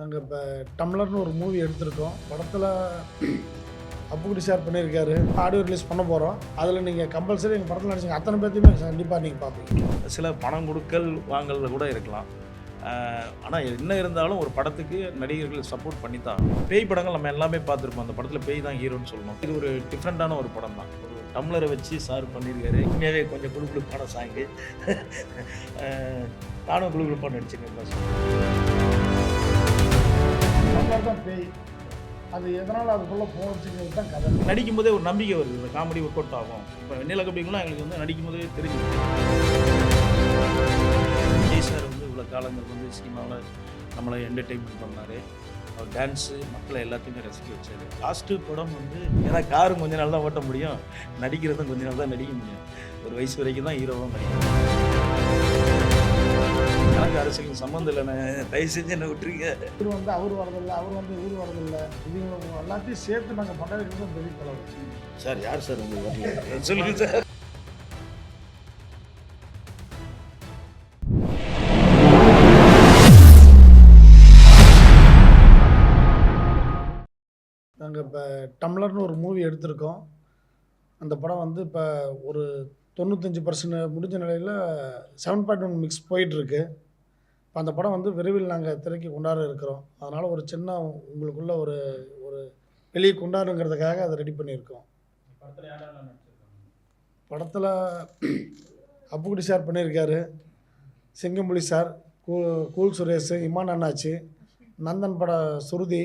நாங்கள் இப்போ டம்ளர்னு ஒரு மூவி எடுத்திருக்கோம். படத்தில் அப்புக்குடி சார் பண்ணியிருக்காரு. ஆடியோ ரிலீஸ் பண்ண போகிறோம் அதில் நீங்கள் கம்பல்சரி எங்கள் படத்தில் நடிச்சிங்க. அத்தனை பேர்த்தையுமே கண்டிப்பாக நீங்கள் பார்ப்பீங்க சில பணம் கொடுக்கல் வாங்கல கூட இருக்கலாம். ஆனால் என்ன இருந்தாலும் ஒரு படத்துக்கு நடிகர்கள் சப்போர்ட் பண்ணி தான் பேய் படங்கள் நம்ம எல்லாமே பார்த்துருப்போம். அந்த படத்தில் பேய் தான் ஹீரோன்னு சொல்லணும். இது ஒரு டிஃப்ரெண்ட்டான ஒரு படம் தான். ஒரு டம்ளரை வச்சு சார் பண்ணியிருக்காரு. உண்மையாகவே கொஞ்சம் குழுக்குழுப்பான சாங்கு அஹ், நானும் குழுக்குழுப்பாக நடிச்சிருக்கேன். மாதிரி தான் பேய். அது எதனால் அதுக்குள்ளே போச்சுங்கிறது தான் கதை. நடிக்கும் போதே ஒரு நம்பிக்கை வருது. இந்த காமெடி ஒர்க் அவுட் ஆகும். இப்போ வெண்ணில கபடிங்களாம் எங்களுக்கு வந்து நடிக்கும் போதே தெரிஞ்சு விஜய் சார் வந்து இவ்வளோ காலங்கள் வந்து சினிமாவில் நம்மளை என்டர்டெயின்மெண்ட் பண்ணார். அவர் டான்ஸு மக்களை எல்லாத்தையுமே ரசிக்க வச்சார். லாஸ்ட்டு படம் வந்து ஏன்னா காரும் கொஞ்ச நாள் தான் ஓட்ட முடியும். நடிக்கிறதும் கொஞ்ச நாள் தான் நடிக்க முடியும். ஒரு வயசு வரைக்கும் தான் ஹீரோவாக நடிக்கணும். எனக்கு அரசியலுக்கு சம்மந்தம் இல்லைண்ணே தயவு செஞ்சு என்ன விட்டுருங்க. இவர் வந்து அவர் வரதில்லை அவர் வந்து இவர் வரதில்லை. இது எல்லாத்தையும் சேர்த்து நாங்கள் வைக்கிறது பெரிய தலைவர் சார் யார் சார் உங்களுக்கு வரல சொல்லுங்க சார். நாங்கள் இப்போ டம்ளர்னு ஒரு மூவி எடுத்திருக்கோம். அந்த படம் வந்து இப்போ ஒரு தொண்ணூத்தஞ்சு பர்சன்ட் முடிஞ்ச நிலையில் செவன் பாயிண்ட் ஒன் மிக்ஸ் போயிட்டுருக்கு. இப்போ அந்த படம் வந்து விரைவில் நாங்கள் திரைக்கு கொண்டாட இருக்கிறோம். அதனால் ஒரு சின்ன உங்களுக்குள்ள ஒரு ஒரு வெளியே கொண்டாடுங்கிறதுக்காக அதை ரெடி பண்ணியிருக்கோம். படத்தில் அப்புக்குடி சார் பண்ணியிருக்காரு. சிங்கம்புலி சார் கூ கூல் சுரேஷ் இமான் அண்ணாச்சி நந்தன் பட சுருதி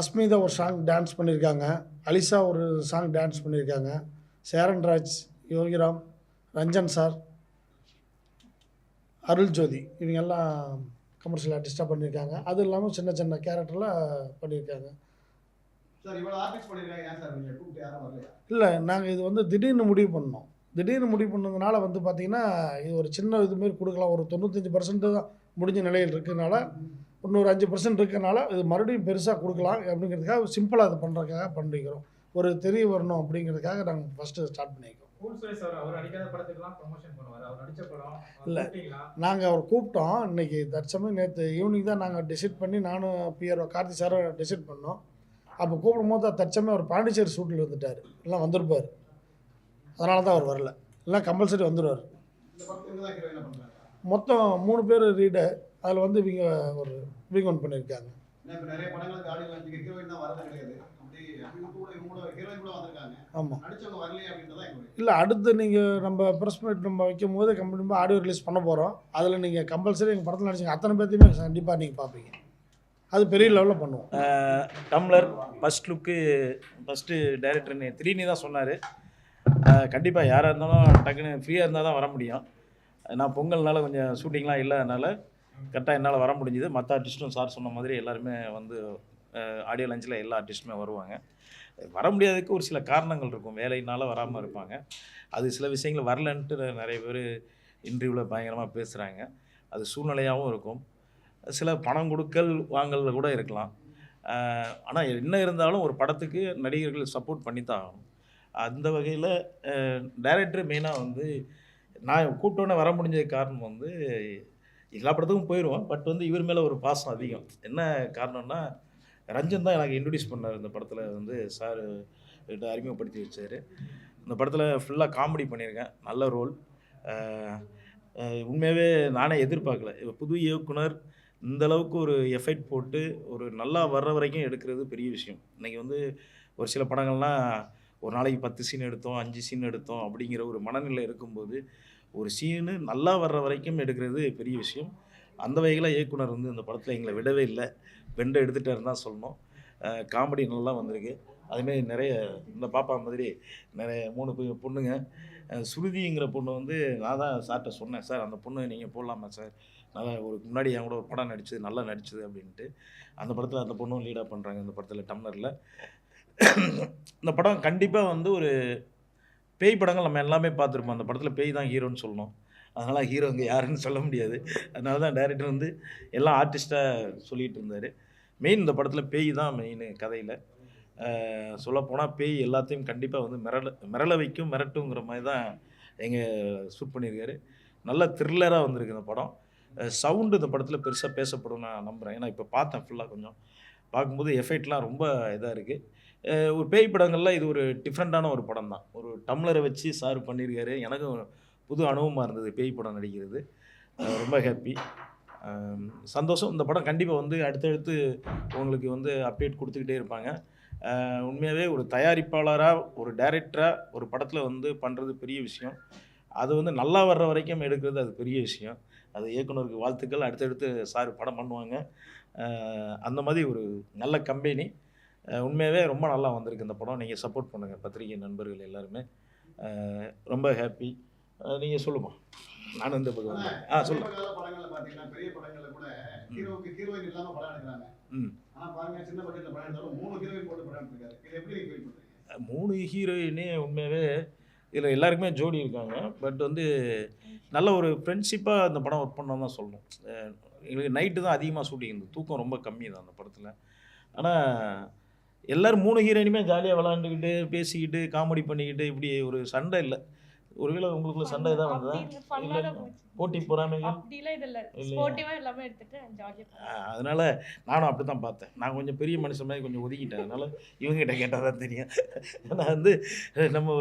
அஸ்மிதா ஒரு சாங் டான்ஸ் பண்ணியிருக்காங்க அலிசா ஒரு சாங் டான்ஸ் பண்ணியிருக்காங்க சேரன் ராஜ் யோகிராம் ரஞ்சன் சார் அருள் ஜோதி. இவங்க எல்லாம் கமர்ஷியல் ஆர்டிஸ்ட்டாக பண்ணியிருக்காங்க அது இல்லாமல் சின்ன சின்ன கேரக்டரில் பண்ணியிருக்காங்க இல்லை நாங்கள் இது வந்து திடீர்னு முடிவு பண்ணோம். திடீர்னு முடிவு பண்ணதுனால வந்து பார்த்திங்கன்னா இது ஒரு சின்ன இது மாரி கொடுக்கலாம். ஒரு தொண்ணூத்தஞ்சு பர்சன்ட் தான் முடிஞ்ச நிலையில் இருக்கனால இன்னொரு அஞ்சு பர்சன்ட் இருக்கனால இது மறுபடியும் பெருசாக கொடுக்கலாம் அப்படிங்கிறதுக்காக சிம்பிளாக இது பண்ணுறதுக்காக பண்ணிக்கிறோம் ஒரு தெரிய வரணும் அப்படிங்கிறதுக்காக நாங்கள் ஃபஸ்ட்டு ஸ்டார்ட் அவர் இல்ல. நாங்கள் அவர் கூப்பிட்டோம். இன்றைக்கி தற்சமயம் நேற்று ஈவினிங் தான் நாங்கள் டிசைட் பண்ணி நானும் பிஆர் கார்த்தி சாரும் டிசைட் பண்ணோம். அப்போ கூப்பிடும் போது தற்சமயம் அவர் பாண்டிச்சேரி ஷூட்டில் வந்துட்டார் எல்லாம் வந்திருப்பார். அதனால தான் அவர் வரல. எல்லாம் கம்பல்சரி வந்துடுவார் மொத்தம் மூணு பேர் ரீடர் அதில் வந்து இவங்க ஒரு இவங்க ஒன் பண்ணியிருக்காங்க இல்லை அடுத்து நீங்கள் நம்ம ப்ரெஸ் மீட் நம்ம வைக்கும் போது கம்பெனி ஆடியோ ரிலீஸ் பண்ண போகிறோம் அதில் நீங்கள் கம்பல்சரி எங்கள் படத்தில் நடிச்சிங்க அத்தனை பேர்த்தையுமே கண்டிப்பாக நீங்கள் பார்ப்பீங்க அது பெரிய லெவலில் பண்ணுவோம். Tumbler first look first director த்ரீனி தான் சொன்னார். கண்டிப்பாக யாராக இருந்தாலும் டக்குன்னு ஃப்ரீயாக இருந்தால் தான் வர முடியும். நான் பொங்கல்னால கொஞ்சம் ஷூட்டிங்லாம் இல்லாதனால கரெக்டாக என்னால் வர முடிஞ்சுது. மற்ற ஆர்டிஸ்ட்டும் சார் சொன்ன மாதிரி எல்லாருமே வந்து ஆடியோ லஞ்சில் எல்லா ஆர்டிஸ்ட்டுமே வருவாங்க. வர முடியாததுக்கு ஒரு சில காரணங்கள் இருக்கும். வேலையினால வராமல் இருப்பாங்க. அது சில விஷயங்கள் வரலன்ட்டு நிறைய பேர் இன்டர்வியூவில் பயங்கரமாக பேசுகிறாங்க அது சூழ்நிலையாகவும் இருக்கும். சில பணம் கொடுக்கல் வாங்கல கூட இருக்கலாம். ஆனால் என்ன இருந்தாலும் ஒரு படத்துக்கு நடிகர்கள் சப்போர்ட் பண்ணி தான் ஆகணும். அந்த வகையில் டைரக்டர் மெயினாக வந்து நான் கூட்டோன்னே வர முடிஞ்சது காரணம் வந்து எல்லா படத்துக்கும் போயிடுவோம் பட் வந்து இவர் மேலே ஒரு பாசம் அதிகம். என்ன காரணம்னா ரஞ்சன் தான் எனக்கு இன்ட்ரடியூஸ் பண்ணார் இந்த படத்தில் வந்து சார் கிட்ட அறிமுகப்படுத்தி வச்சார். இந்த படத்தில் ஃபுல்லாக காமெடி பண்ணியிருக்கேன். நல்ல ரோல் உண்மையாகவே நானே எதிர்பார்க்கல. இப்போ புது இயக்குனர் இந்த அளவுக்கு ஒரு எஃபெக்ட் போட்டு ஒரு நல்லா வர்ற வரைக்கும் எடுக்கிறது பெரிய விஷயம். இன்றைக்கி வந்து ஒரு சில படங்கள்லாம் ஒரு நாளைக்கு பத்து சீன் எடுத்தோம் அஞ்சு சீன் எடுத்தோம் அப்படிங்கிற ஒரு மனநிலை இருக்கும்போது ஒரு சீனு நல்லா வர்ற வரைக்கும் எடுக்கிறது பெரிய விஷயம். அந்த வகையில் இயக்குனர் வந்து இந்த படத்தில் எங்களை விடவே இல்லை. வெண்டை எடுத்துட்டாருன்னு தான் சொல்லணும். காமெடி நல்லா வந்திருக்கு. அதுமாரி நிறைய இந்த பாப்பா மாதிரி நிறைய மூணு பொண்ணுங்க. சுருதிங்கிற பொண்ணு வந்து நான் தான் சார்கிட்ட சொன்னேன் சார் அந்த பொண்ணு நீங்கள் போடலாமா சார் நல்லா ஒரு முன்னாடி என் கூட ஒரு படம் நடிச்சது நல்லா நடிச்சது அப்படின்ட்டு. அந்த படத்தில் அந்த பொண்ணும் லீடாக பண்ணுறாங்க இந்த படத்தில் டம்ளரில். இந்த படம் கண்டிப்பாக வந்து ஒரு பேய் படங்கள் நம்ம எல்லாமே பார்த்துருப்போம். அந்த படத்தில் பேய் தான் ஹீரோன்னு சொல்லணும். அதனால் ஹீரோ இங்கே யாருன்னு சொல்ல முடியாது. அதனால தான் டேரக்டர் வந்து எல்லாம் ஆர்டிஸ்ட்டாக சொல்லிகிட்டு இருந்தார். மெயின் இந்த படத்தில் பேய் தான் மெயின் கதையில். சொல்லப்போனால் பேய் எல்லாத்தையும் கண்டிப்பாக வந்து மிரள மிரள வைக்கும் மிரட்டுங்கிற மாதிரி தான் எங்கள் ஷூட் பண்ணியிருக்காரு. நல்ல த்ரில்லராக வந்திருக்கு இந்த படம். சவுண்டு இந்த படத்தில் பெருசாக பேசப்படும் நான் நம்புகிறேன் ஏன்னா இப்போ பார்த்தேன் ஃபுல்லாக கொஞ்சம். பார்க்கும்போது எஃபெக்ட்லாம் ரொம்ப இதாக இருக்குது ஒரு பேய் படங்கள்லாம் இது ஒரு டிஃப்ரெண்ட்டான ஒரு படம் தான். ஒரு டம்ளரை வச்சு சார் பண்ணியிருக்காரு. எனக்கும் புது அனுபவமாக இருந்தது பேய் படம் நடிக்கிறது. ரொம்ப ஹாப்பி சந்தோஷம். இந்த படம் கண்டிப்பாக வந்து அடுத்தடுத்து உங்களுக்கு வந்து அப்டேட் கொடுத்துக்கிட்டே இருப்பாங்க. உண்மையாகவே ஒரு தயாரிப்பாளராக ஒரு டைரக்டராக ஒரு படத்தில் வந்து பண்ணுறது பெரிய விஷயம். அது வந்து நல்லா வர்ற வரைக்கும் எடுக்கிறது அது பெரிய விஷயம். அது இயக்குனருக்கு வாழ்த்துக்கள். அடுத்தடுத்து சார் படம் பண்ணுவாங்க. அந்த மாதிரி ஒரு நல்ல கம்பெனி உண்மையாகவே ரொம்ப நல்லா வந்திருக்கு இந்த படம். நீங்கள் சப்போர்ட் பண்ணுங்கள் பத்திரிகை நண்பர்கள் எல்லாருமே. ரொம்ப ஹாப்பி நீங்கள் சொல்லுமா? நானும் இந்த பக்கம் வந்தேன் ஆ சொல்லு சமீப கால படங்கள்ல பாத்தீங்கன்னா பெரிய படங்கள்ல கூட ஹீரோவுக்கு ஹீரோயின் இல்லாம படம் எடுக்கிறாங்க. ம். ஆனா பாருங்க சின்ன பட்ஜெட்ல படம் எடுத்தாலும் மூணு ஹீரோயின் போட்டு படம் எடுத்திருக்காரு. இது எப்படி நீங்க ஃபீல் பண்றீங்க? மூணு ஹீரோயினே உண்மையாகவே இதில் எல்லாருக்குமே ஜோடி இருக்காங்க. பட் வந்து நல்ல ஒரு ஃப்ரெண்ட்ஷிப்பாக அந்த படம் ஒர்க் பண்ணோம் தான் சொல்லணும். எங்களுக்கு நைட்டு தான் அதிகமாக ஷூட்டிங் இருந்தது. தூக்கம் ரொம்ப கம்மி தான் அந்த படத்தில். ஆனால் எல்லோரும் மூணு ஹீரோயினுமே ஜாலியாக விளாண்டுக்கிட்டு பேசிக்கிட்டு காமெடி பண்ணிக்கிட்டு இப்படி ஒரு சண்டை இல்லை. ஒருவேளை உங்களுக்குள்ள சண்டை தான் வந்ததா. போட்டி பொறாமைகள் அப்படிலாம் இது இல்ல. இல்லையா? ஸ்போர்ட்டிவா எல்லாமே எடுத்துட்டு ஜாலியா ஆஹ் அதனால நானும் அப்படி தான் பார்த்தேன். நான் கொஞ்சம் பெரிய மனுஷன் மாதிரி கொஞ்சம் ஒதுக்கிட்டேன். அதனால இவங்ககிட்ட கேட்டால் தான் தெரியும். நான் வந்து நம்ம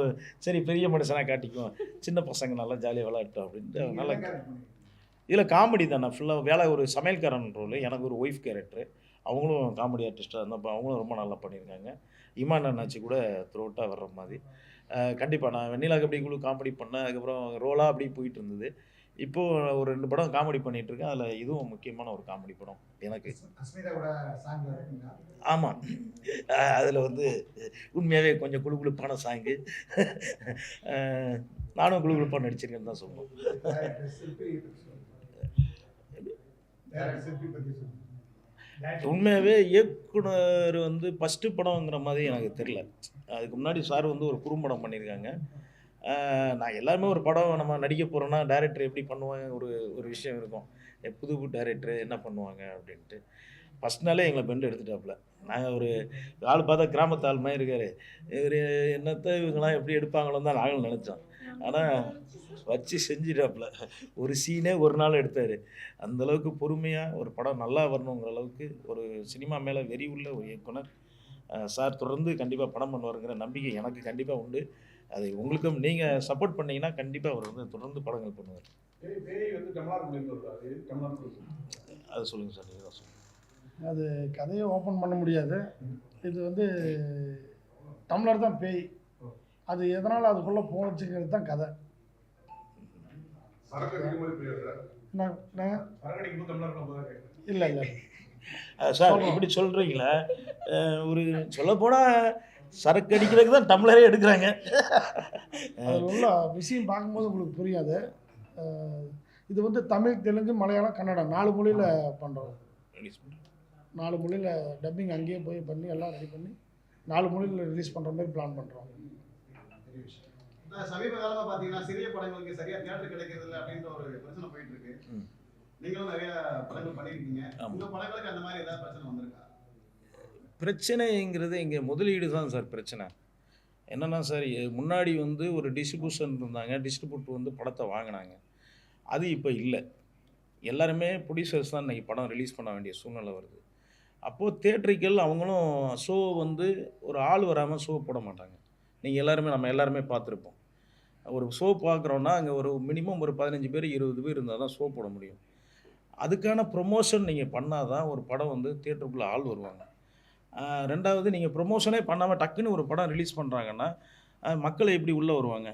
சரி பெரிய மனுஷனாக காட்டிக்குவோம். சின்ன பசங்க நல்லா ஜாலியாக விளையாட்டோம் அப்படின்ட்டு நல்லா இதில் காமெடி தான் நான் ஃபுல்லாக வேலை ஒரு சமையல்காரன் ரோல் எனக்கு ஒரு ஒய்ஃப் கேரக்டர் அவங்களும் காமெடி ஆர்டிஸ்ட்டாக இருந்தப்போ அவங்களும் ரொம்ப நல்லா பண்ணியிருக்காங்க. இமான் அண்ணாச்சி கூட த்ரோட்டாக வர்ற மாதிரி. கண்டிப்பாக நான் வெண்ணிலா கபடி குழு காமெடி பண்ணேன். அதுக்கப்புறம் ரோலாக அப்படி போயிட்டு இருந்தது. இப்போது ஒரு ரெண்டு படம் காமெடி பண்ணிட்டு இருக்கேன். அதில் இதுவும் முக்கியமான ஒரு காமெடி படம் எனக்கு. ஆமாம் அதில் வந்து உண்மையாகவே கொஞ்சம் குழுகுழுப்பான சாங்கு நானும் குழுகுழுப்பாக நடிச்சிருக்கேன்னு தான் சொல்லுங்க. உண்மையாகவே இயக்குனர் வந்து ஃபஸ்ட்டு படம்ங்கிற மாதிரி எனக்கு தெரில அதுக்கு முன்னாடி சார் வந்து ஒரு குறும்படம் பண்ணியிருக்காங்க. நான் எல்லாருமே ஒரு படம் நம்ம நடிக்க போகிறோன்னா டேரக்டர் எப்படி பண்ணுவாங்க? ஒரு ஒரு விஷயம் இருக்கும். எ, புது டேரக்டர் என்ன பண்ணுவாங்க? அப்படின்ட்டு. ஃபஸ்ட் நாளே எங்களை பெண்டு எடுத்துட்டாப்புல. நாங்கள் ஒரு ஆள் பார்த்தா கிராமத்து ஆள் மாதிரி இருக்காரு. இவர் என்னத்தை இவங்களாம் எப்படி எடுப்பாங்களோ தான் நாங்களும் நினச்சோம். ஆனால் வச்சு செஞ்சிட்டாப்புல. ஒரு சீனே ஒரு நாள் எடுத்தார். அந்தளவுக்கு பொறுமையாக ஒரு படம் நல்லா வரணுங்கிற அளவுக்கு ஒரு சினிமா மேலே வெறி உள்ள ஒரு இயக்குனர் சார் தொடர்ந்து கண்டிப்பாக படம் பண்ணுவாருங்கிற நம்பிக்கை எனக்கு கண்டிப்பாக உண்டு. அது உங்களுக்கும் நீங்கள் சப்போர்ட் பண்ணீங்கன்னா கண்டிப்பாக அவர் வந்து தொடர்ந்து படங்கள் பண்ணுவார். பேய் வந்து அது சொல்லுங்கள் சார் நீங்கள் சொல்லுங்கள் அது கதையை ஓப்பன் பண்ண முடியாது. இது வந்து டம்ளர் தான் பேய். அது எதனால் அதுக்குள்ளே போச்சுங்கிறது தான் கதை. இல்லை இல்லை சார் இப்படி சொல்கிறீங்களா ஒரு சொல்லப்போனால் சரக்கு அடிக்கிறதுக்கு தான் டம்ளரே எடுக்கிறாங்க. அதில் உள்ள விஷயம் பார்க்கும்போது உங்களுக்கு புரியாது. இது வந்து தமிழ் தெலுங்கு மலையாளம் கன்னடம் நாலு மொழியில் பண்ணுறோம் நாலு மொழியில் டப்பிங் அங்கேயே போய் பண்ணி எல்லாம் ரெடி பண்ணி நாலு மொழியில் ரிலீஸ் பண்ணுற மாதிரி பிளான் பண்ணுறோம் பெரிய விஷயம் சமீப காலமா பாத்தீங்கன்னா சிறிய படங்களுக்கு சரியா தியேட்டர் கிடைக்கிறது இல்ல அப்படின்ற ஒரு பிரச்சனை போயிட்டு இருக்கு. நீங்களும் நிறைய படங்கள் பண்ணிருக்கீங்க. ஆமா. உங்க படங்களுக்கு அந்த மாதிரி ஏதாவது பிரச்சனை வந்திருக்கா? பிரச்சனைங்கிறது இங்கே முதலீடு தான் சார் பிரச்சனை. என்னென்னா சார் முன்னாடி வந்து ஒரு டிஸ்ட்ரிபியூஷன் இருந்தாங்க டிஸ்ட்ரிபியூட்டர் வந்து படத்தை வாங்கினாங்க. அது இப்போ இல்லை. எல்லாருமே ப்ரொடியூசர்ஸ் தான் இன்றைக்கி படம் ரிலீஸ் பண்ண வேண்டிய சூழ்நிலை வருது. அப்போது தேட்டரிக்கல் அவங்களும் ஷோ வந்து ஒரு ஆள் வராமல் ஷோ போட மாட்டாங்க. நீங்கள் எல்லாருமே நம்ம எல்லாருமே பார்த்துருப்போம். ஒரு ஷோ பார்க்குறோன்னா அங்கே ஒரு மினிமம் ஒரு பதினஞ்சு பேர் இருபது பேர் இருந்தால் தான் ஷோ போட முடியும். அதுக்கான ப்ரொமோஷன் நீங்கள் பண்ணால் தான் ஒரு படம் வந்து தேட்டருக்குள்ளே ஆள் வருவாங்க. ரெண்டாவது நீங்கள் ப்ரொமோஷனே பண்ணாமல் டக்குன்னு ஒரு படம் ரிலீஸ் பண்ணுறாங்கன்னா மக்கள் எப்படி உள்ளே வருவாங்க?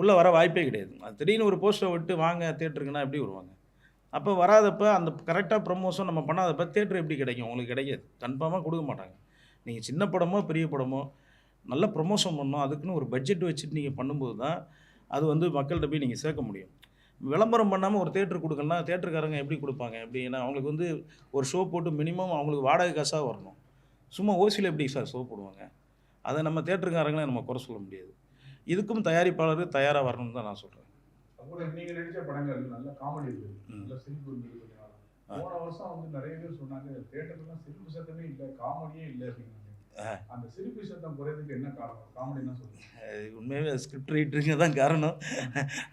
உள்ளே வர வாய்ப்பே கிடையாது. அது திடீர்னு ஒரு போஸ்டரை விட்டு வாங்க தேட்டருக்குன்னா எப்படி வருவாங்க? அப்போ வராதப்ப அந்த கரெக்டாக ப்ரொமோஷன் நம்ம பண்ணாதப்ப தேட்டர் எப்படி கிடைக்கும்? உங்களுக்கு கிடைக்காது. கன்ஃபார்மாக கொடுக்க மாட்டாங்க. நீங்கள் சின்ன படமோ பெரிய படமோ நல்ல ப்ரொமோஷன் பண்ணணும். அதுக்குன்னு ஒரு பட்ஜெட் வச்சுட்டு நீங்கள் பண்ணும்போது தான் அது வந்து மக்கள்கிட்ட போய் நீங்கள் சேர்க்க முடியும். விளம்பரம் பண்ணாமல் ஒரு தேட்டர் கொடுக்கலன்னா தேட்டருக்காரங்க எப்படி கொடுப்பாங்க? எப்படி ஏன்னா அவங்களுக்கு வந்து ஒரு ஷோ போட்டு மினிமம் அவங்களுக்கு வாடகை காசாக வரணும். சும்மா ஓசியில் எப்படி சார் ஷோ போடுவாங்க? அதை நம்ம தேட்டருக்காரங்களே நம்ம குறை சொல்ல முடியாது. இதுக்கும் தயாரிப்பாளர் தயாராக வரணும்னு தான் நான் சொல்கிறேன் கூட நீங்க நடிச்ச படங்கள் நல்ல காமெடி இருக்கு ம். நல்ல சிரிப்பு இருந்தது கொஞ்ச நாள் ஆ. போன வருஷம் வந்து நிறைய பேர் சொன்னாங்க தேட்டர்லாம் சிரிப்பு சத்தமே இல்லை காமெடியே இல்லை அப்படின்னாங்க. அந்த சிரிப்பு சத்தம் குறையதுக்கு என்ன காரணம்? காமெடி என்ன சொல்லுங்க அது உண்மையாகவே ஸ்கிரிப்ட் ரைட்டருங்க தான் காரணம்.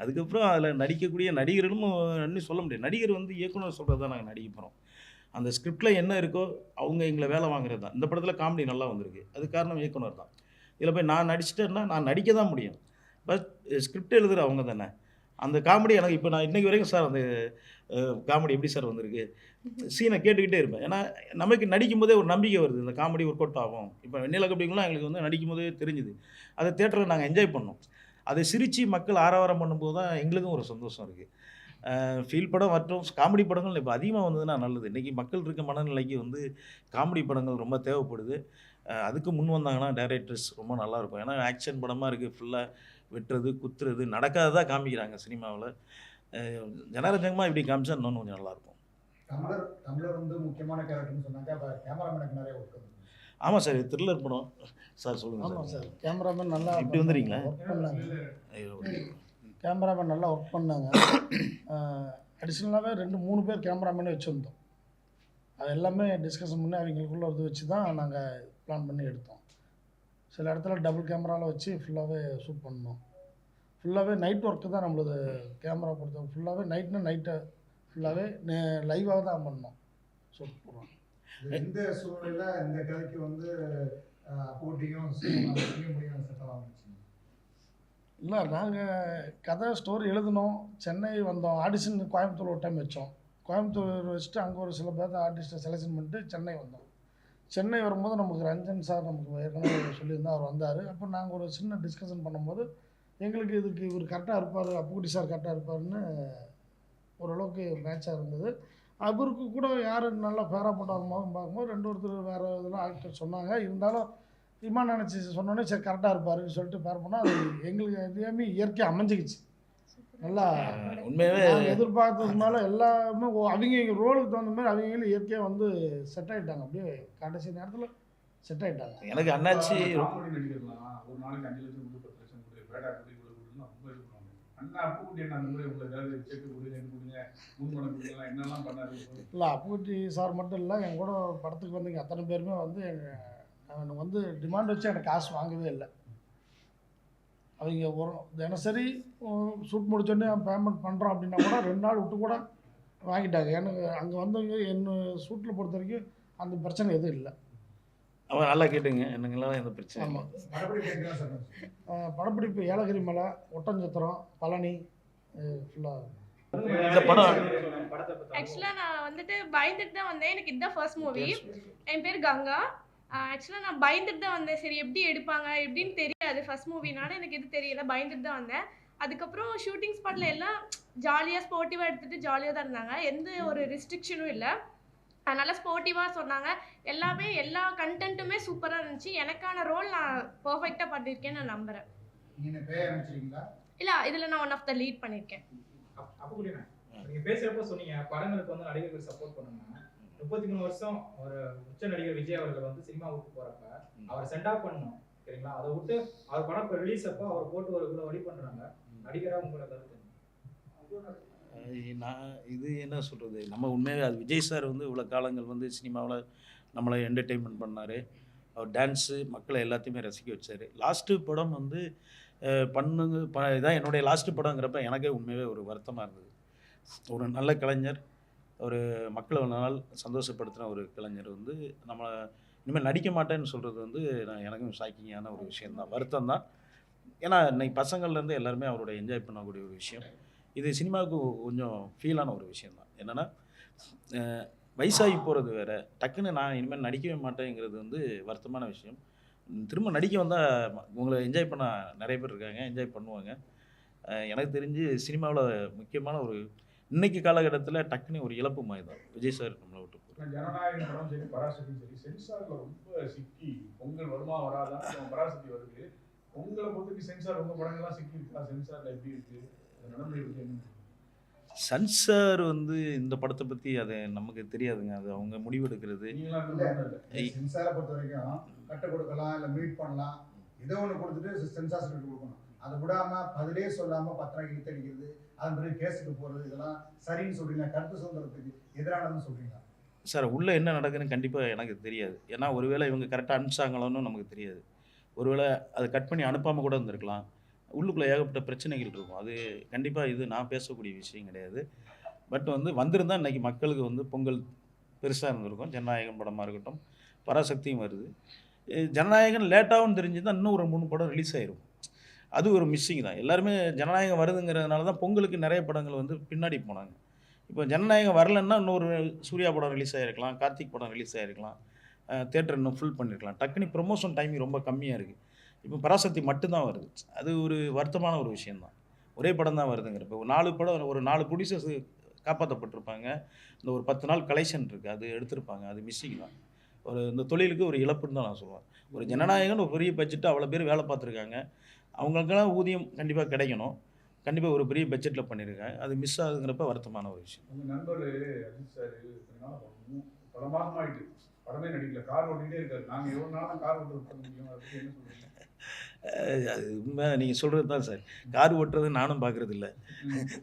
அதுக்கப்புறம் அதில் நடிக்கக்கூடிய நடிகர்களும் இன்னும் சொல்ல முடியாது. நடிகர் வந்து இயக்குனர் சொல்கிறது தான் நாங்கள் நடிக்க போகிறோம் அந்த ஸ்கிரிப்டில் என்ன இருக்கோ அவங்க எங்களை வேலை வாங்குறது தான். இந்த படத்தில் காமெடி நல்லா வந்திருக்கு. அது காரணம் இயக்குனர் தான். இதில் போய் நான் நடிச்சிட்டேன்னா நான் நடிக்க தான் முடியும். பட் ஸ்கிரிப்ட் எழுதுகிற அவங்க தானே. அந்த காமெடி எனக்கு இப்போ நான் இன்றைக்கி வரைக்கும் சார் அந்த காமெடி எப்படி சார் வந்திருக்கு? சீனை கேட்டுக்கிட்டே இருப்பேன். ஏன்னா நமக்கு நடிக்கும் போதே ஒரு நம்பிக்கை வருது. இந்த காமெடி ஒர்க் அவுட் ஆகும். இப்போ வெண்ணில கபடிங்களாம் எங்களுக்கு வந்து நடிக்கும் போதே தெரிஞ்சுது. அதை தேட்டரில் நாங்கள் என்ஜாய் பண்ணோம். அதை சிரித்து மக்கள் ஆரவாரம் பண்ணும்போது தான் எங்களுக்கும் ஒரு சந்தோஷம் இருக்குது ஃபீல் படம் மற்றும் காமெடி படங்கள் இப்போ அதிகமாக வந்ததுன்னா நல்லது. இன்றைக்கி மக்கள் இருக்க மனநிலைக்கு வந்து காமெடி படங்கள் ரொம்ப தேவைப்படுது. அதுக்கு முன் வந்தாங்கன்னா டைரக்டர்ஸ் ரொம்ப நல்லாயிருக்கும் ஏன்னா ஆக்ஷன் படமாக இருக்குது ஃபுல்லாக வெட்டுறது குத்துறது நடக்காததாக காமிக்கிறாங்க சினிமாவில். ஜனரஞ்சகமாக இப்படி காமிச்சா இன்னும் கொஞ்சம் நல்லாயிருக்கும். தமிழர் தமிழர் வந்து முக்கியமான கேரக்டர்னு சொன்னாங்க அப்போ கேமராமேனுக்கு நிறைய ஒர்க் ஆமாம் சார் த்ரில்லர் படம். சார் சொல்லுங்கள் ஆமாம் சார் கேமராமேன் நல்லா இப்படி வந்துடுறீங்களா? ஒர்க் பண்ணாங்க. ஐயோ. கேமராமேன் நல்லா ஒர்க் பண்ணாங்க. அடிஷ்னலாகவே ரெண்டு மூணு பேர் கேமராமேனே வச்சுருந்தோம். அது எல்லாமே டிஸ்கஷன் பண்ணி அவங்களுக்குள்ள இது வச்சு தான் நாங்கள் பிளான் பண்ணி எடுத்தோம். சில இடத்துல டபுள் கேமராவில் வச்சு ஃபுல்லாகவே ஷூட் பண்ணோம். ஃபுல்லாகவே நைட் ஒர்க்கு தான் நம்மளது கேமரா பொறுத்த ஃபுல்லாகவே நைட்னா நைட்டை ஃபுல்லாகவே லைவாக தான் பண்ணோம் ஷூட் எந்த சூழ்நிலையில இந்த கதைக்கு வந்து போட்டியும் இல்லை நாங்கள் கதை ஸ்டோரி எழுதினோம் சென்னை வந்தோம். ஆடிஷன் கோயம்புத்தூர் ஒரு டைம் வச்சோம். கோயம்புத்தூர் வச்சுட்டு அங்கே ஒரு சில பேர்த்த ஆர்டிஸ்ட்டை செலெக்ஷன் பண்ணிட்டு சென்னை வந்தோம். சென்னை வரும்போது நமக்கு ரஞ்சன் சார் நமக்கு ஏற்கனவே சொல்லியிருந்தா அவர் வந்தார். அப்போ நாங்கள் ஒரு சின்ன டிஸ்கஷன் பண்ணும்போது எங்களுக்கு இதுக்கு இவர் கரெக்டாக இருப்பார் அப்புக்குட்டி சார் கரெக்டாக இருப்பாருன்னு ஓரளவுக்கு மேட்சாக இருந்தது. அவருக்கு கூட யார் நல்லா ஃபேராக போட்டாருமோ பார்க்கும்போது ரெண்டு ஒருத்தர் வேறு இதெல்லாம் ஆக்டர் சொன்னாங்க. இருந்தாலும் இம்மா நினச்சி சொன்னோன்னே சரி கரெக்டாக இருப்பாருன்னு சொல்லிட்டு பேர் பண்ணால் அது எங்களுக்கு எதுவுமே இயற்கையாக அமைஞ்சிக்கிச்சு. நல்லா உண்மையாகவே மேலே எல்லாமே ஓ- அவங்க எங்கள் ரோலுக்கு தகுந்த மாதிரி அவங்களும் இயற்கையாக வந்து செட் ஆகிட்டாங்க அப்படியே கடைசி நேரத்தில் செட் ஆகிட்டாங்க எனக்கு அண்ணாச்சி அண்ணா அந்த உங்களுக்கு செக்கு கொடுங்க கொடுங்க முன்மணம் என்னெல்லாம் பண்ணாரு இல்லை அப்புக்குட்டி சார் மட்டும் இல்லை என் கூட படத்துக்கு வந்தீங்க அத்தனை பேருமே வந்து எங்கள் எனக்கு வந்து டிமாண்ட் வச்சு எனக்கு காசு வாங்கவே இல்லை. அவங்க ஒரு தினசரி ஷூட் முடிச்சோடனே பேமெண்ட் பண்ணுறோம் அப்படின்னா கூட ரெண்டு நாள் விட்டு கூட வாங்கிட்டாங்க. எனக்கு அங்கே வந்தவங்க என்ன ஷூட்டில் பொறுத்த வரைக்கும் அந்த பிரச்சனை எதுவும் இல்லை. அவன் நல்லா கேட்டுங்க. என்னங்களாம் எந்த பிரச்சனை ஆமாம் படப்பிடிப்பு ஏலகிரி மலை ஒட்டஞ்சத்திரம் பழனி ஃபுல்லாக இந்த படம் ஆக்சுவலாக நான் வந்துட்டு பயந்துட்டு தான் வந்தேன். எனக்கு இதுதான் ஃபர்ஸ்ட் மூவி என் பேர் கங்கா. ஆக்சுவலாக நான் பயந்துட்டு தான் வந்தேன். சரி எப்படி எடுப்பாங்க எப்படின்னு தெரியாது. ஃபர்ஸ்ட் மூவினால எனக்கு எது தெரியல. பயந்துட்டு தான் வந்தேன். அதுக்கப்புறம் ஷூட்டிங் ஸ்பாட்டில் எல்லாம் ஜாலியாக ஸ்போர்ட்டிவாக எடுத்துகிட்டு ஜாலியாக தான் இருந்தாங்க. எந்த ஒரு ரெஸ்ட்ரிக்ஷனும் இல்லை. அதனால ஸ்போர்ட்டிவாக சொன்னாங்க. எல்லாமே எல்லா கண்டென்ட்டுமே சூப்பராக இருந்துச்சு. எனக்கான ரோல் நான் பர்ஃபெக்டாக பண்ணியிருக்கேன்னு நான் நம்புகிறேன் நீங்கள் இல்லை இதில் நான் ஒன் ஆஃப் த லீட் பண்ணியிருக்கேன் அப்போ கூட நீங்க பேசுறப்ப சொன்னீங்க படங்களுக்கு வந்து நடிகர்கள் சப்போர்ட் பண்ணுங்க. முப்பத்தி மூணு வருஷம் ஒரு உச்ச நடிகர் விஜய் அவர்கள் வந்து சினிமாவுக்கு போறப்ப அவர் சென்ட் ஆஃப் பண்ணணும் சரிங்களா? அதை விட்டு அவர் படம் இப்போ ரிலீஸ் அப்போ அவர் போட்டு ஒரு இவ்வளோ வழி பண்றாங்க. நடிகரா உங்களோட கருத்து நான் இது என்ன சொல்கிறது நம்ம உண்மையாகவே அது விஜய் சார் வந்து இவ்வளோ காலங்கள் வந்து சினிமாவில் நம்மளை என்டர்டெயின்மெண்ட் பண்ணார். அவர் டான்ஸு மக்களை எல்லாத்தையுமே ரசிக்க வச்சார். லாஸ்ட்டு படம் வந்து பண்ணுங்க ப இதான் என்னுடைய லாஸ்ட்டு படங்கிறப்ப எனக்கே உண்மையாகவே ஒரு வருத்தமாக இருந்தது. ஒரு நல்ல கலைஞர் ஒரு மக்களை நாள் சந்தோஷப்படுத்தின ஒரு கலைஞர் வந்து நம்மளை இனிமேல் நடிக்க மாட்டேன்னு சொல்கிறது வந்து நான் எனக்கும் ஷாக்கிங்கான ஒரு விஷயந்தான் வருத்தம் தான் ஏன்னா இன்னைக்கு பசங்கள்லேருந்து எல்லாருமே அவரோட என்ஜாய் பண்ணக்கூடிய ஒரு விஷயம். இது சினிமாவுக்கு கொஞ்சம் ஃபீலான ஒரு விஷயந்தான் என்னென்னா வயசாகி போகிறது வேறு. டக்குன்னு நான் இனிமேல் நடிக்கவே மாட்டேங்கிறது வந்து வருத்தமான விஷயம். திரும்ப நடிக்க வந்தால் உங்களை என்ஜாய் பண்ண நிறைய பேர் இருக்காங்க என்ஜாய் பண்ணுவாங்க. எனக்கு தெரிஞ்சு சினிமாவில் முக்கியமான ஒரு இன்னைக்கு காலகட்டத்தில் டக்குன்னு ஒரு இழப்பு மாதிரி தான் விஜய் சார் நம்மளை விட்டு ஜனநாயகம் சரி பராசக்தி சரி சென்சார்ல ரொம்ப சிக்கி. பொங்கல் வருமா வராதான் பராசக்தி வருது. உங்களை பொறுத்தவரைக்கும் சென்சார் உங்க படங்கள்லாம் சிக்கி இருக்கா சென்சார்ல எப்படி இருக்கு? சன்சார் வந்து இந்த படத்தை பற்றி அது நமக்கு தெரியாதுங்க. அது அவங்க முடிவெடுக்கிறது. சென்சாரை பொறுத்த வரைக்கும் கட்டை கொடுக்கலாம் இல்லை மீட் பண்ணலாம் ஏதோ ஒன்று கொடுத்துட்டு சென்சார் சர்டிஃபிகேட் கொடுக்கணும். அதை விடாம பதிலே சொல்லாம பத்திரம் இழுத்தடிக்கிறது அதன் பிறகு கேஸுக்கு போறது இதெல்லாம் சரின்னு சொல்றீங்க கருத்து சுதந்திரத்துக்கு எதிரானதுன்னு சொல்றீங்க சார் உள்ளே என்ன நடக்குதுன்னு கண்டிப்பாக எனக்கு தெரியாது. ஏன்னா ஒருவேளை இவங்க கரெக்டாக அனுப்பிச்சாங்களோன்னு நமக்கு தெரியாது. ஒருவேளை அதை கட் பண்ணி அனுப்பாமல் கூட இருந்திருக்கலாம். உள்ளுக்குள்ளே ஏகப்பட்ட பிரச்சனைகள் இருக்கும். அது கண்டிப்பாக இது நான் பேசக்கூடிய விஷயம் கிடையாது. பட் வந்து வந்திருந்தால் இன்றைக்கி மக்களுக்கு வந்து பொங்கல் பெருசாக இருந்திருக்கும். ஜனநாயகம் படமாக இருக்கட்டும் பராசக்தியும் வருது. ஜனநாயகம் லேட்டாகவும் தெரிஞ்சுதான் இன்னும் ஒரு மூணு படம் ரிலீஸ் ஆயிரும். அது ஒரு மிஸ்ஸிங் தான். எல்லாருமே ஜனநாயகம் வருதுங்கிறதுனால தான் பொங்கலுக்கு நிறைய படங்கள் வந்து பின்னாடி போனாங்க. இப்போ ஜனநாயகம் வரலன்னா இன்னொரு சூர்யா படம் ரிலீஸ் ஆகிருக்கலாம் கார்த்திக் படம் ரிலீஸ் ஆகிருக்கலாம் தேட்டர் இன்னும் ஃபுல் பண்ணியிருக்கலாம் டக்குனி ப்ரொமோஷன் டைமிங் ரொம்ப கம்மியாக இருக்குது இப்போ பராசக்தி மட்டும்தான் வருது. அது ஒரு வருத்தமான ஒரு விஷயந்தான் ஒரே படம் தான் வருதுங்கிறப்ப ஒரு நாலு படம் ஒரு நாலு ப்ரொடியூசர்ஸ் காப்பாற்றப்பட்டிருப்பாங்க இந்த ஒரு பத்து நாள் கலெக்ஷன் இருக்குது அது எடுத்திருப்பாங்க. அது மிஸ்ஸிங் தான். ஒரு இந்த தொழிலுக்கு ஒரு இழப்புன்னு தான் நான் சொல்லுவேன். ஒரு ஜனநாயகன் ஒரு பெரிய பட்ஜெட்டு அவ்வளோ பேர் வேலை பார்த்துருக்காங்க. அவங்களுக்கெல்லாம் ஊதியம் கண்டிப்பாக கிடைக்கணும். கண்டிப்பாக ஒரு பெரிய பட்ஜெட்டில் பண்ணியிருக்காங்க அது மிஸ் ஆகுதுங்கிறப்ப வருத்தமான ஒரு விஷயம். உங்க நண்பர் அஜித் சார் பல படமே நடிக்கல. கார் ஓட்டிகிட்டே இருக்காரு. நாங்கள் எவ்வளோ நாளும் கார் ஓட்டு முடியும்? என்ன சொல்லுங்கள் அது உண்மை நீங்கள் சொல்கிறது தான் சார். கார் ஓட்டுறது நானும் பார்க்குறது இல்லை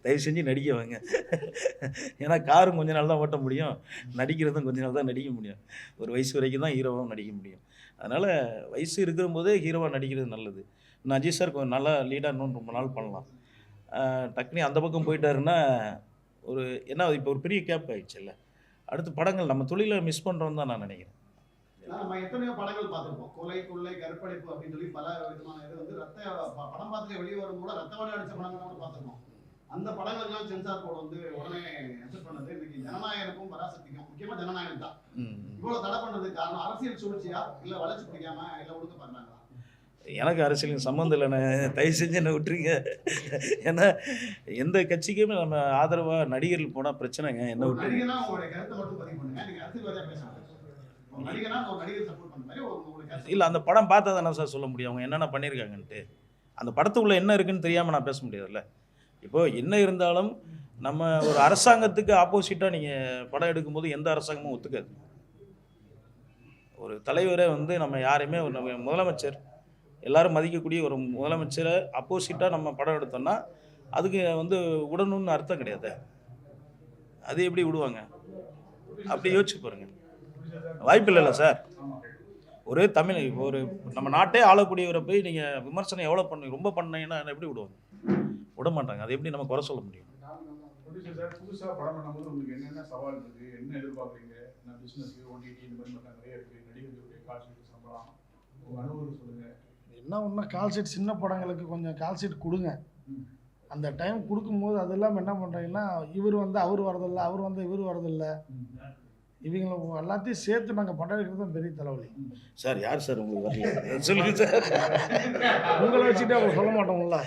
தயவு செஞ்சு நடிக்க வாங்க. ஏன்னா காரும் கொஞ்ச நாள் தான் ஓட்ட முடியும். நடிக்கிறதும் கொஞ்ச நாள் தான் நடிக்க முடியும். ஒரு வயசு வரைக்கும் தான் ஹீரோவாக நடிக்க முடியும். அதனால் வயசு இருக்கிற போதே ஹீரோவாக நடிக்கிறது நல்லது. இன்னும் அஜித் சார் கொஞ்சம் நல்லா லீடாக இன்னும் ரொம்ப நாள் பண்ணலாம். அஹ் டக்குனு அந்த பக்கம் போயிட்டாருன்னா ஒரு என்ன இப்போ ஒரு பெரிய கேப் ஆயிடுச்சுல்ல. அடுத்து படங்கள் நம்ம தொழிலை மிஸ் பண்ணுறோம் தான் நான் நினைக்கிறேன். நம்ம எத்தனையோ படங்கள் பார்த்திருப்போம். கொலை கொள்ளை கற்பழிப்பு அப்படின்னு சொல்லி பல விதமான இது வந்து ரத்த படம் பார்த்துட்டு வெளியே வரும் கூட ரத்த வாழை அடிச்ச படங்கள் கூட பார்த்திருக்கோம் அந்த படங்களுக்கெல்லாம் சென்சார் போர்டு வந்து உடனே அக்செப்ட் பண்ணது. இன்னைக்கு ஜனநாயகனுக்கும் பராசக்திக்கும் முக்கியமா ஜனநாயகம் தான். இவ்வளவு தடை பண்றதுக்கு காரணம் அரசியல் சூழ்ச்சியா இல்ல வளர்ச்சி பிடிக்காம இல்ல ஒடுக்க பாக்குறாங்களா எனக்கு அரசியலுக்கு சம்மந்தம் இல்லைண்ணே. தயவு செஞ்சு என்ன விட்டுருங்க. ஏன்னா எந்த கட்சிக்குமே நம்ம ஆதரவாக நடிகர்கள் போனால் பிரச்சனைங்க. என்ன ஒரு இல்லை அந்த படம் பார்த்தா தானே சார் சொல்ல முடியும். அவங்க என்னென்ன பண்ணியிருக்காங்கன்ட்டு அந்த படத்துக்குள்ளே என்ன இருக்குன்னு தெரியாமல் நான் பேச முடியாதுல்ல. இப்போ என்ன இருந்தாலும் நம்ம ஒரு அரசாங்கத்துக்கு ஆப்போசிட்டாக நீங்கள் படம் எடுக்கும்போது எந்த அரசாங்கமும் ஒத்துக்காது. ஒரு தலைவரை வந்து நம்ம யாரையுமே ஒரு நம்ம முதலமைச்சர் எல்லாரும் மதிக்கக்கூடிய ஒரு முதலமைச்சரை அப்போசிட்டாக நம்ம படம் எடுத்தோம்னா அதுக்கு வந்து விடணும்னு அர்த்தம் கிடையாது. அது எப்படி விடுவாங்க? அப்படி யோசிச்சு பாருங்கள் வாய்ப்பு இல்லைல்ல சார். ஒரு தமிழ் இப்போ ஒரு நம்ம நாட்டே ஆளக்கூடியவரை போய் நீங்கள் விமர்சனம் எவ்வளோ பண்ணி ரொம்ப பண்ணீங்கன்னா எப்படி விடுவாங்க? விட மாட்டாங்க. அதை எப்படி நம்ம குறை சொல்ல முடியும்? என்ன எதிர்பார்க்குறீங்க ஒன்றா கால் ஷீட் சின்ன படங்களுக்கு கொஞ்சம் கால்ஷீட் கொடுங்க. அந்த டைம் கொடுக்கும்போது அது இல்லாமல் என்ன பண்ணுறாங்கன்னா இவர் வந்து அவர் வரதில்லை அவர் வந்து இவர் வரதில்லை. இவங்களை எல்லாத்தையும் சேர்த்து நாங்கள் எடுக்கிறது தான் பெரிய தலைவலி. சார் யார் சார் உங்களுக்கு வரல? சொல்லுங்க சார். உங்களை வச்சுட்டு அவங்க சொல்ல மாட்டோம்ல.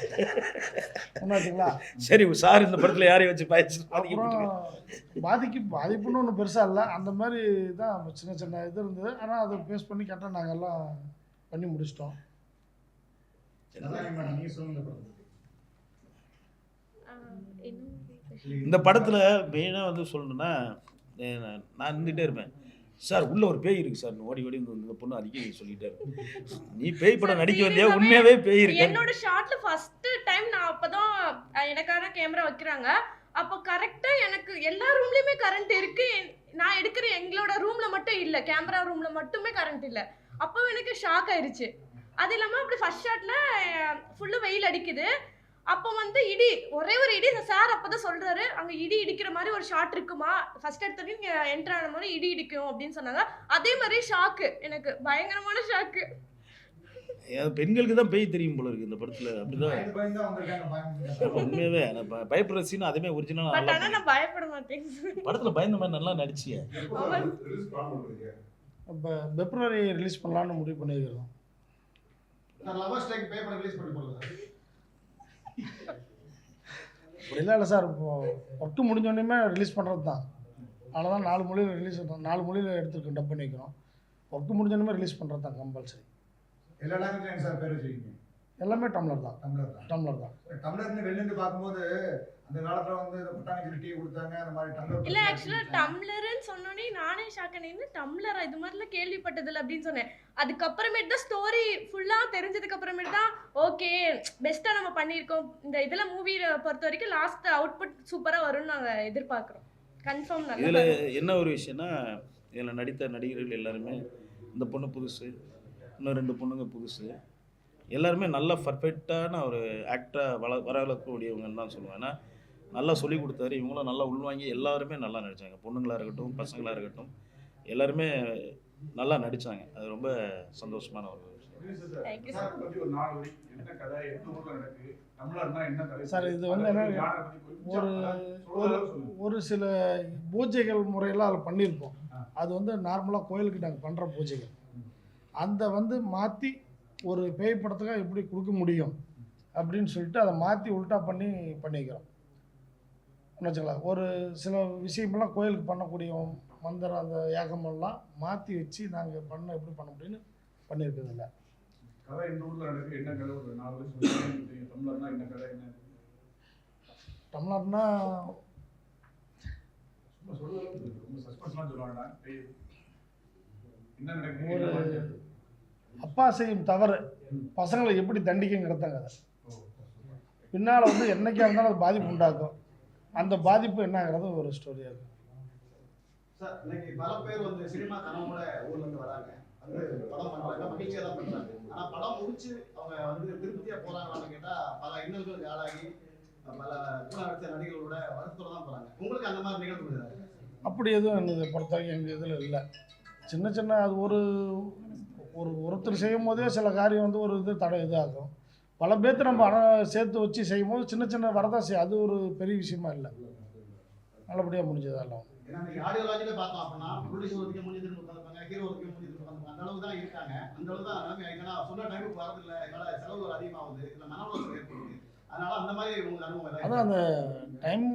ஒன்றாச்சுங்களா சரி சார் இந்த படத்தில் யாரையும் வச்சு பாய்ச்சி பாதிக்கு பாதிப்புன்னு ஒன்றும் பெருசாக இல்லை. அந்த மாதிரி தான் சின்ன சின்ன இது இருந்தது. ஆனால் அதை பேஸ் பண்ணி கரெக்டாக நாங்கள் எல்லாம் பண்ணி முடிச்சிட்டோம். இந்த படத்தில் மெயினாக வந்து சொல்லணும்னா அஹ் நான் இருந்துகிட்டே இருப்பேன். சார் உள்ள ஒரு பேய் இருக்கு சார். ஓடி ஓடி இந்த பொண்ணு அடிக்க சொல்லிட்டே நீ பேய் படம் நடிக்க வந்தியா உண்மையாவே பேய் இருக்கு. என்னோட ஷார்ட்ல ஃபர்ஸ்ட் டைம் நான் அப்பதான் எனக்கான கேமரா வைக்கிறாங்க. அப்போ கரெக்டா எனக்கு எல்லா ரூம்லயுமே கரண்ட் இருக்கு. நான் எடுக்கிற எங்களோட ரூம்ல மட்டும் இல்ல. கேமரா ரூம்ல மட்டுமே கரண்ட் இல்ல. அப்போ எனக்கு ஷாக் ஆயிருச்சு. அது இல்லாம அப்படி ஃபர்ஸ்ட் ஷாட்ல ஃபுல்லு வெயில் அடிக்குது. அப்போ வந்து இடி ஒரே ஒரு இடி அப்பதான் சொல்றாரு அங்க இடி இடிக்கிற மாதிரி ஒரு ஷாட் இருக்குமா? ஃபர்ஸ்ட் எடுத்தோடனே நீங்க என்ட்ரு ஆன மாதிரி இடி இடிக்கும் அப்படின்னு சொன்னாங்க. அதே மாதிரி ஷாக்கு எனக்கு பயங்கரமான ஷாக்கு பெண்களுக்கு தான் பேய் தெரியும் போல இருக்கு இந்த படத்தில். அப்படிதான். உண்மையாவே நான் பயப்படுற சீன் அதுமே ஆனா நான் பயப்பட மாட்டேன். படத்தில் பயந்த மாதிரி நல்லா நடிச்சிய. இப்போ பிப்ரவரி ரிலீஸ் பண்ணலான்னு முடிவு பண்ணியிருக்கிறோம். சார் லவர் ஸ்ட்ரைக் பே பண்ண ரிலீஸ் பண்ணி போடுங்க சார் இல்லை சார் ஒர்க்கு முடிஞ்சோடனே ரிலீஸ் பண்ணுறது தான் அதனால தான் நாலு மொழியில் ரிலீஸ் பண்ணுறோம் நாலு மொழியில் எடுத்துருக்கோம் டப் பண்ணி வைக்கிறோம் ஒர்க்கு முடிஞ்சோடனே ரிலீஸ் பண்ணுறது தான் கம்பல்சரி எல்லா லாங்குவேஜ்லையும் சார் பேர் வச்சுருக்கீங்க? எல்லாமே டம்ளர் தான் தமிழர் தான் டம்ளர் தான். தமிழர்னு வெளில இருந்து பார்க்கும்போது அந்த காலத்துல வந்து புட்டாணிக்கு டீ கொடுத்தாங்க அந்த மாதிரி டம்ளர் இல்ல ஆக்சுவலா டம்ளர்னு சொன்னோடனே நானே ஷாக் ஆனேன் டம்ளரா இது மாதிரிலாம் கேள்விப்பட்டதில்ல அப்படின்னு சொன்னேன். அதுக்கப்புறமேட்டு தான் ஸ்டோரி ஃபுல்லா தெரிஞ்சதுக்கு அப்புறமேட்டு தான் ஓகே பெஸ்ட்டாக நம்ம பண்ணியிருக்கோம். இந்த இதில் மூவி பொறுத்த வரைக்கும் லாஸ்ட் அவுட்புட் சூப்பரா வரும்னு நாங்க எதிர்பார்க்குறோம். கன்ஃபார்ம் இதில் நல்லா என்ன ஒரு விஷயம்னா இதில் நடித்த நடிகர்கள் எல்லாருமே இந்த பொண்ணு புதுசு இன்னும் ரெண்டு பொண்ணுங்க புதுசு. எல்லாருமே நல்ல பர்ஃபெக்டான ஒரு ஆக்டராக வள வரவழைக்கக்கூடியவங்கன்னு தான் சொல்லுவேன். ஏன்னா நல்லா சொல்லி கொடுத்தாரு. இவங்களும் நல்லா உள்வாங்கி எல்லாருமே நல்லா நடித்தாங்க பொண்ணுங்களாக இருக்கட்டும் பசங்களாக இருக்கட்டும் எல்லாருமே நல்லா நடித்தாங்க அது ரொம்ப சந்தோஷமான ஒரு சார் பத்தி ஒரு நாலு வரி. என்ன கதை எந்த ஊர்ல நடக்கு தமிழர்னா என்ன கதை? சார், இது வந்து ஒரு ஒரு. ஒரு சில பூஜைகள் முறையெல்லாம் அதில் பண்ணியிருப்போம். அது வந்து நார்மலாக கோயிலுக்கு நாங்கள் பண்ணுற பூஜைகள். அந்த வந்து மாற்றி ஒரு பேய் படத்துக்காக எப்படி கொடுக்க முடியும் அப்படின்னு சொல்லிட்டு அதை மாற்றி உல்ட்டா பண்ணி பண்ணிக்கிறோம். வச்சுங்களா ஒரு சில விஷயமெல்லாம் கோயிலுக்கு பண்ணக்கூடிய மந்திரம் அந்த யாகமெல்லாம் மாற்றி வச்சு நாங்கள் பண்ண எப்படி பண்ண முடியும்னு பண்ணியிருக்கிறது இல்லை. கதை ஊர்ல என்ன கதை? ஒரு நாலு என்ன கதை? என்ன? தமிழ்நாடுனா. என்ன? அப்பா செய்யும் தவறு. பசங்களை எப்படி தண்டிக்குங்கிறதாங்க அதை? பின்னால் வந்து என்னைக்கா இருந்தாலும் அது பாதிப்பு உண்டாக்கும். அந்த பாதிப்பு என்னங்கிறது ஒரு ஸ்டோரியாக இருக்கும்? அப்படி எதுவும் எங்களை பொறுத்த வரைக்கும் எங்கள் இதில் இல்லை. சின்ன சின்ன அது ஒரு ஒரு ஒருத்தர் செய்யும் போதே சில காரியம் வந்து ஒரு இது தடை இதாகும். பல பேர்த்து நம்ம அட சேர்த்து வச்சு செய்யும் போது சின்ன சின்ன வரதான் செய்யும் அது ஒரு பெரிய விஷயமா இல்லை. நல்லபடியாக முடிஞ்சதெல்லாம் அதான் அந்த டைம்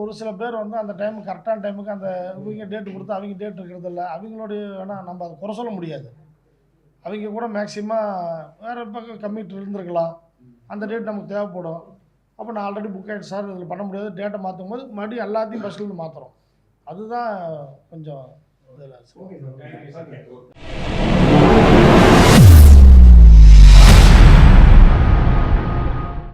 ஒரு சில பேர் வந்து அந்த டைம் கரெக்டான டைமுக்கு அந்த இவங்க டேட் கொடுத்து அவங்க டேட் இருக்கிறது இல்லை. அவங்களுடைய வேணால் நம்ம அதை குறை சொல்ல முடியாது. அவங்க கூட மேக்ஸிமம் வேறு பக்கம் கம்மிட்டு இருந்திருக்கலாம். அந்த டேட் நமக்கு தேவைப்படும். அப்போ நான் ஆல்ரெடி புக் ஆகிட்டு சார் இதில் பண்ண முடியாது. டேட்டை மாற்றும் போது மறுபடியும் எல்லாத்தையும் ஃபஸ்ட்லேருந்து மாற்றுறோம் அதுதான் கொஞ்சம் இதில் ஓகே சார்